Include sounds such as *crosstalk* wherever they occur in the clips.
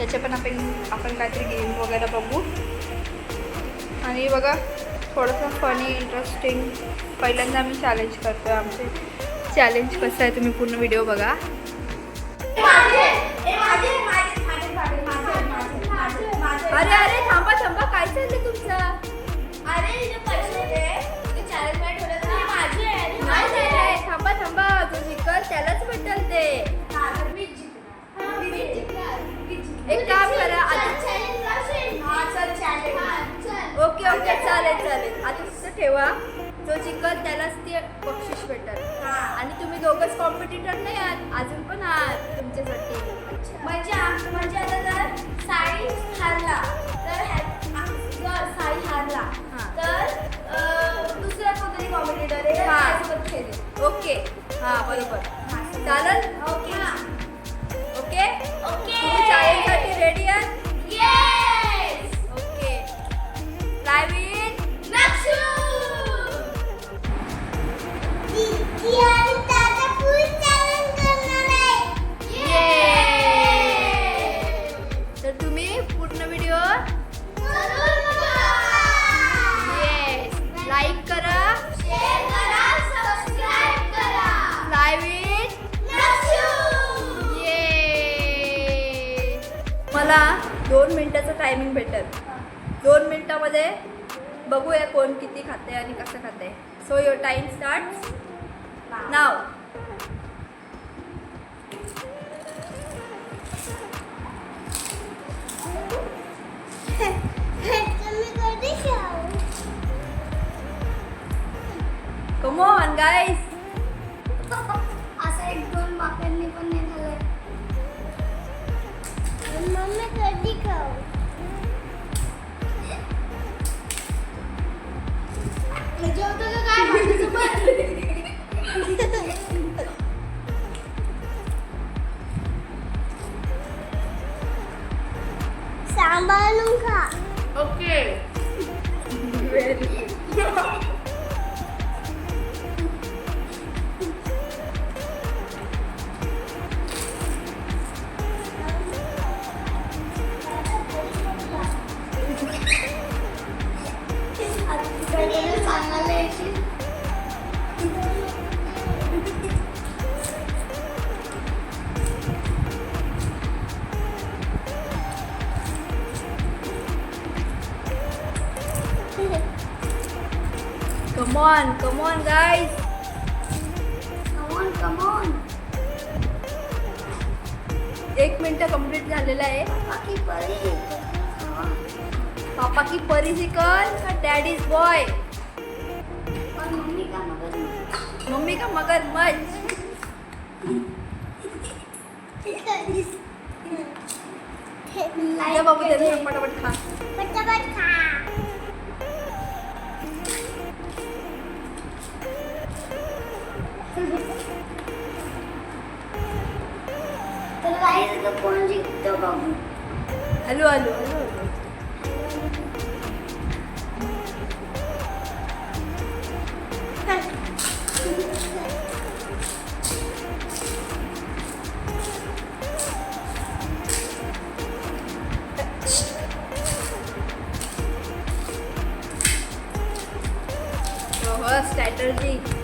त्याचे पण आपण आपण काहीतरी गेम वगैरे बघू. आणि बघा थोडंसं फनी इंटरेस्टिंग पहिल्यांदा आम्ही चॅलेंज करतो आमचे. चॅलेंज कसं आहे तुम्ही पूर्ण व्हिडिओ बघा. अरे अरे थांबा थांबा काय चाललंय तुमचं? नाही थांबा थांबा जो जिंकल त्यालाच भेटल ते एक काम करा आता ओके ओके चालेल चालेल. आता फक्त ठेवा. जो जिंकल त्यालाच ते बक्षीस भेटल. आणि तुम्ही दोघंच कॉम्पिटिटर नाही आहात अजून पण आहात तुमच्यासाठी. म्हणजे म्हणजे आता जर साई हारला तर जर साई हारला. तर दुसरा कोणतरी कॉम्पिटिटर आहे ओके. हां बरोबर. चालेल? Okay okay okay? मला दोन मिनटाचं टायमिंग भेटेल. दोन मिनटामध्ये बघूया कोण किती खाते आणि कसं खाते so your time start now come on guys असं एक दोन बाप्यांनी पण नाही एक मिनिट कंप्लीट झालेलं आहे. बाकी परी. पापा की परी चिकन का डॅडीज बॉय पण मम्मी का मगर मच बाबू पटापट खा. पटापट खा. तर *laughs* कोण जिंकतो बघू हॅलो. Hello strategy.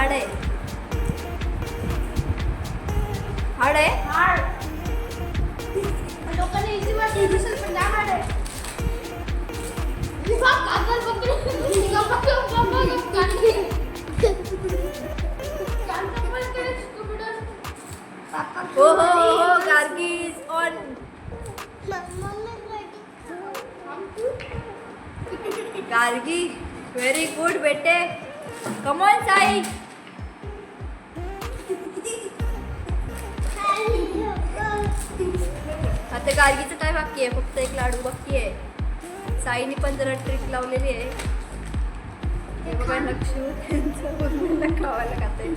इझी आहे का हार्ड आहे लोकांना इझी वाटते दिसेल पण काय कागद पकडून. *laughs* हो हो हो Gargi's on Gargi very good बेटे. Come on Sai. गार्गीचं काय बाकी आहे? फक्त एक लाडू बाकी आहे. साईने पण जरा ट्रिक लावलेली आहे. हे बघा लक्ष्मी त्यांचं खावायला खाते.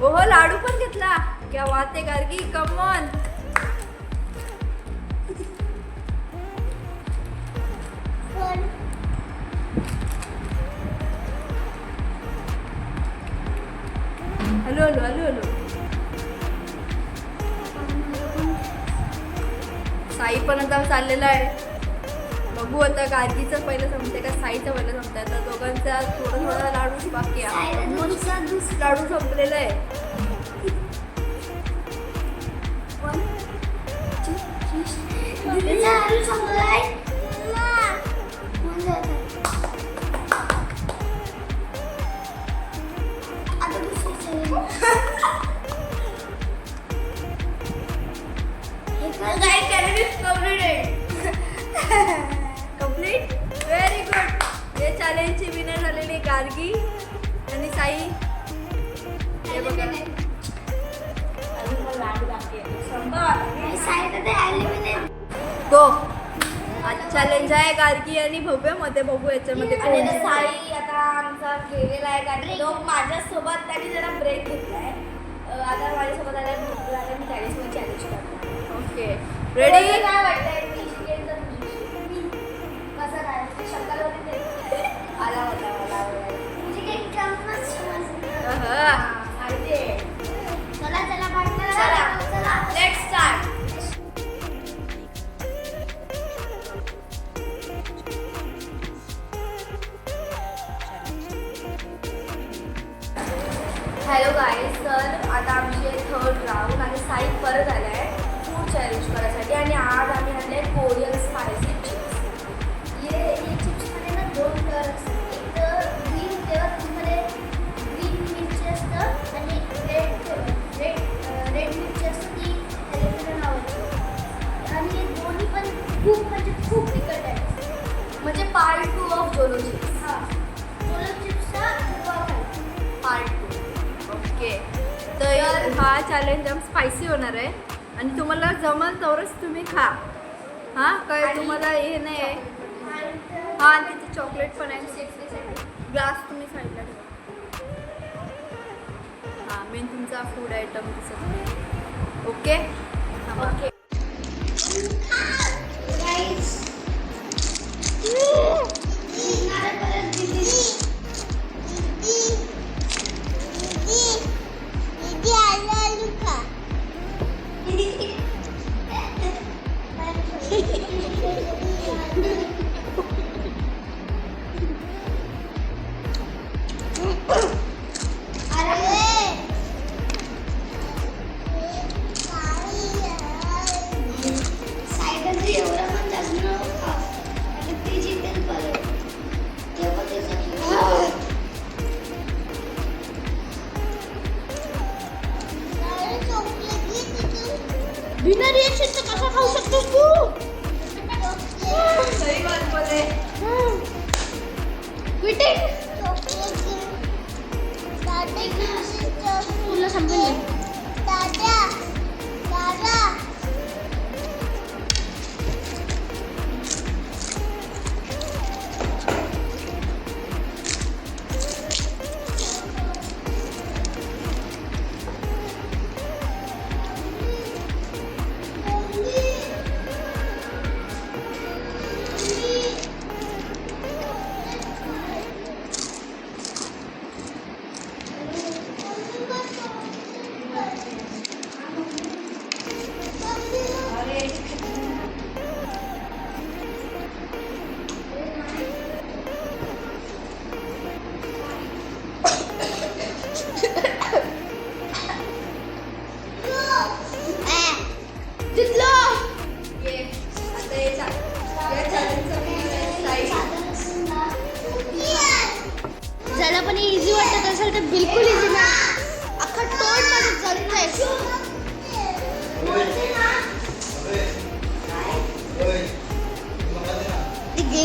हो हो लाडू पण घेतला. क्या वाते Gargi come on hello hello hello hello. चाललेला आहे. बघू आता गार्गीचं पहिलं संपते का साईचं पहिलं संपतंय. तर दोघांचा थोडं थोडं लाडू बाकी आहे. लाडू संपलेला आहे. कंप्लीट गार्गी आणि साई. हे बघा. गो आज चॅलेंज आहे गार्गी आणि भव्यामध्ये बघू याच्यामध्ये आणि. साई आता आमचा गेलेला आहे कारण तो माझ्यासोबत त्यांनी जरा ब्रेक घेतलाय. आता माझ्यासोबत आला भूक लागला मी त्याच्यासोबत चॅलेंज करणार. ओके रेडी काय वाटतंय? हॅलो गाय सर आता आमची थर्ड राऊंड आणि साईक परत आला आहे. फूड चॅलेंज करायसाठी आणि आज आम्ही आणले कोरियन स्पायसी चिप्स ये ये चिप्समध्ये ना दोन कलर असतात एक तर ग्रीन फ्लेवर मध्ये ग्रीन मिरची असतं आणि रेड रेड रेड मिरची असतं ती त्याच्याकडे नावाची आणि दोन्ही पण खूप म्हणजे चॅलेंज एकदम स्पायसी होणार आहे. आणि तुम्हाला जमल तरच तुम्ही खा. हां काय तुम्हाला हे नाही आहे. हां आणि तिथे चॉकलेट पण आहे. ग्लास तुम्ही साईडला ठेवा. हां मेन तुमचा फूड आयटम दिसत ओके ओके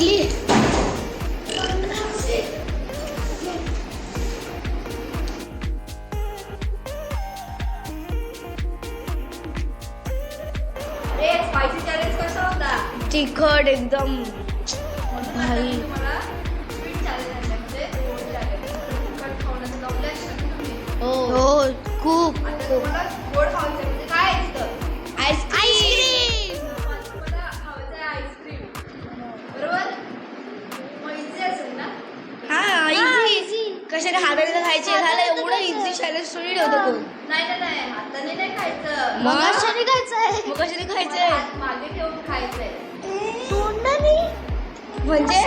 ती ठेवतो कोण? नाही नाही नाही हाताने नाही खायचं. मग? कशाने खायचंय. मग कशाने खायचंय. हात मागे ठेवून खायचंय. तोंडाने? म्हणजे?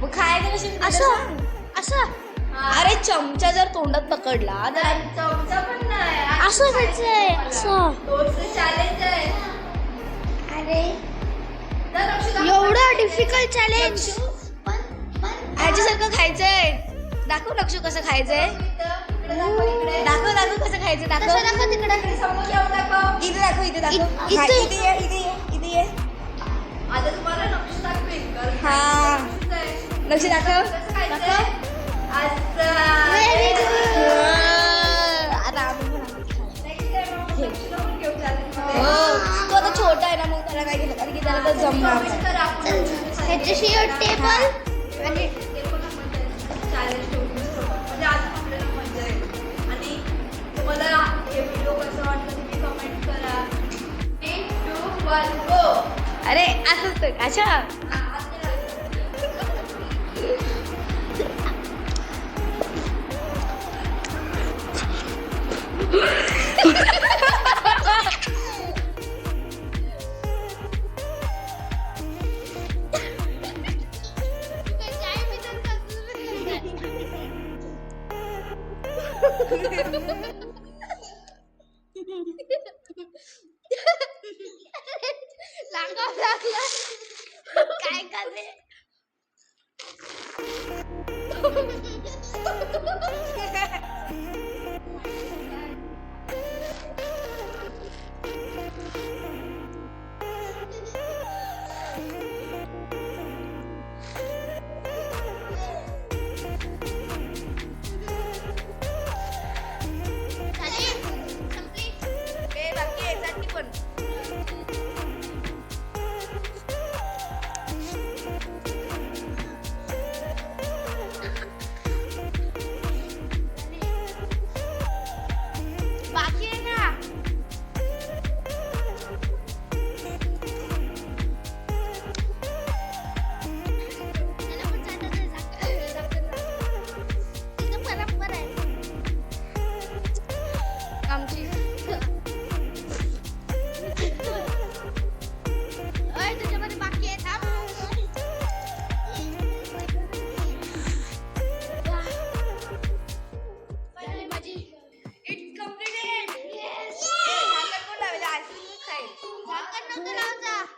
मग खायचं कशाने असं? असं? हा. अरे चमचा जर तोंडात पकडला तर? नाही, चमचा पण नाही. हात असं खायचं खायचंय, मला. असं. तोच चॅलेंज आहे. अरे. तर. एवढं डिफिकल्ट चॅलेंज ह्याच्यासारखं खायचंय. दाखव लक्ष कसं खायचंय. दाखव. दाखव दाखव कसं खायचं दाखव इकडे समोर येऊन दाखव. इथे दाखव इथे दाखव इ- हा, इथे. इथे ये इथे ये इथे ये आता तुम्हाला नक्ष दाखवेल कारण हा. नक्षीच आहे. लक्ष दाखव कसं खायचंय असं. आता आम्ही पण आम्ही खाऊ. Next time आपण लक्षला पण घेऊ challenge मध्ये. हो तो आता छोटा आहे ना मग त्याला काय केलं कारण की त्याला तर जमणार नाही. आपण. ह्याच्याशी टेबल आणि तुम्हाला हे व्हिडिओ कसं वाटलं तुम्ही कमेंट करा. थ्री टू वन गो अरे असंच तर अच्छा. काय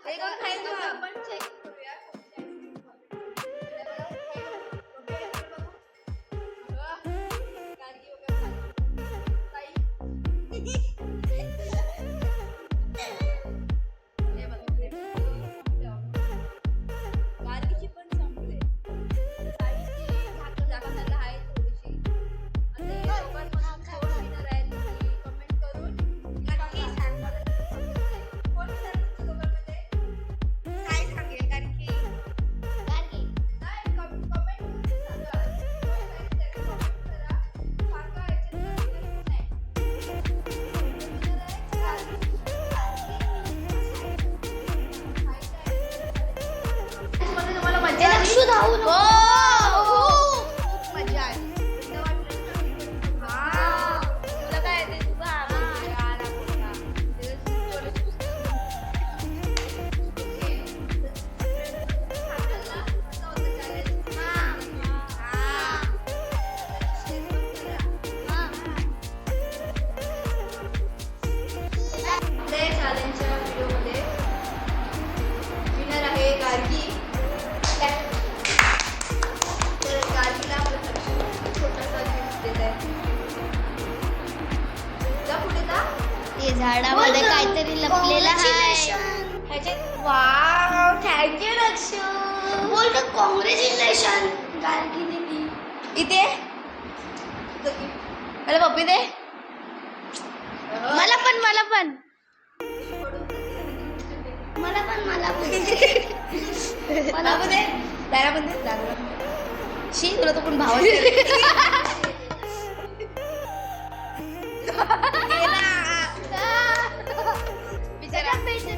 हे कोण आम्ही इथे? मला पप्पी दे मला पण मला पण. मला पण मला पण. *laughs* मला पण. दे त्याला पण दे शी तुला तो पण भाव बिचारा *laughs* *laughs*